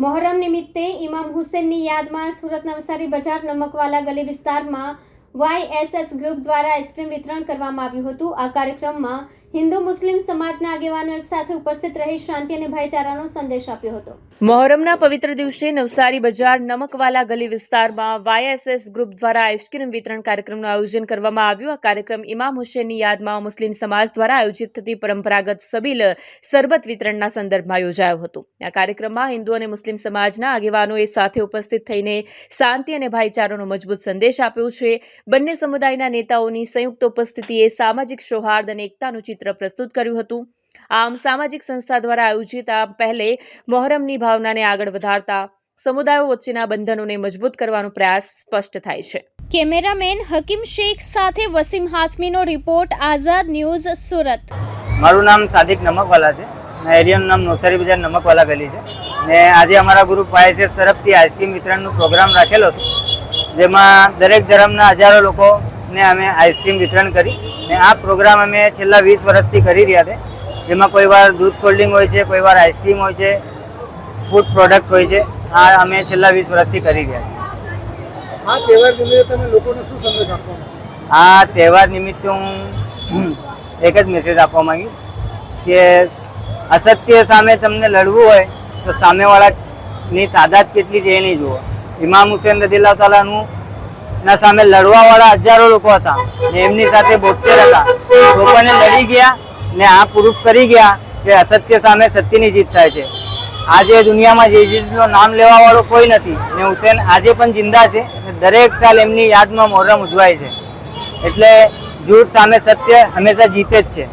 મોહરમ નિમિત્તે ઇમામ હુસેનની યાદમાં સુરત નવસારી બજાર નમકવાલા ગલી વિસ્તારમાં વાયએસએસ ગ્રુપ દ્વારા આઈસ્ક્રીમ વિતરણ કરવામાં આવ્યું હતું. આ કાર્યક્રમમાં હિન્દુ મુસ્લિમ સમાજના આગેવાનો એક સાથે ઉપસ્થિત રહી શાંતિ અને ભાઈચારાનો સંદેશ આપ્યો હતો. મોહરમના પવિત્ર દિવસે નવસારી બજાર નમકવાલા ગલી વિસ્તારમાં વાયએસએસ ગ્રુપ દ્વારા આઈસ્ક્રીમ વિતરણ કાર્યક્રમનું આયોજન કરવામાં આવ્યું. આ કાર્યક્રમ ઇમામ હુસેનની યાદમાં મુસ્લિમ સમાજ દ્વારા આયોજિત થતી પરંપરાગત સબીલ સરબત વિતરણના સંદર્ભમાં યોજાયો હતો. આ કાર્યક્રમમાં હિન્દુ અને મુસ્લિમ સમાજના આગેવાનોએ સાથે ઉપસ્થિત થઈને શાંતિ અને ભાઈચારાનો મજબૂત સંદેશ આપ્યો છે. બંને સમુદાયના નેતાઓની સંયુક્ત ઉપસ્થિતિએ સામાજિક સૌહાર્દ અને એકતાનું ચિત્ર પ્રસ્તુત કર્યું હતું. આમ સામાજિક સંસ્થા દ્વારા આયોજિત આ પહેલે મોહરમની ભાવનાને આગળ વધારતા સમુદાયો વચ્ચેના બંધનોને મજબૂત કરવાનો પ્રયાસ સ્પષ્ટ થાય છે. કેમેરામેન હકીમ શેખ સાથે વસીમ હાસમીનો રિપોર્ટ આઝાદ ન્યૂઝ સુરત. મારું નામ સાદિક નમકવાલા છે. એરિયાનું નામ નોસારી બજાર નમકવાલા ગલી છે. ને આજે અમારા ગ્રુપ વાયએસએસ તરફથી આઈસ્ક્રીમ વિતરણનો પ્રોગ્રામ રાખેલો હતો. જેમાં દરેક ધર્મના હજારો લોકોને અમે આઈસ્ક્રીમ વિતરણ કરી ને આ પ્રોગ્રામ અમે છેલ્લા વીસ વર્ષથી કરી રહ્યા છે. જેમાં કોઈ વાર દૂધ કોલ્ડ હોય છે કોઈ વાર આઈસ્ક્રીમ હોય છે ફૂડ પ્રોડક્ટ હોય છે આ અમે છેલ્લા વીસ વર્ષથી કરી રહ્યા છીએ. આ તહેવાર નિમિત્તે તમે લોકોને શું સંદેશ આપવાનો આ તહેવાર નિમિત્તે હું એક જ મેસેજ આપવા માંગીશ કે અસત્ય સામે તમને લડવું હોય તો સામેવાળાની તાદાદ કેટલી છે એ નહીં જુઓ. ઇમામ હુસેન રદીલ્લા તાલાનું ના સામે લડવાવાળા હજારો લોકો હતા ને એમની સાથે બોતેર હતા. લોકોને લડી ગયા ને આ પ્રૂફ કરી ગયા કે અસત્ય સામે સત્યની જીત થાય છે. આજે દુનિયામાં યઝીદનું નામ લેવાવાળો કોઈ નથી ને હુસેન આજે પણ જિંદા છે દરેક સાલ એમની યાદમાં મોહરમ ઉજવાય છે. એટલે જૂઠ સામે સત્ય હંમેશા જીતે જ છે.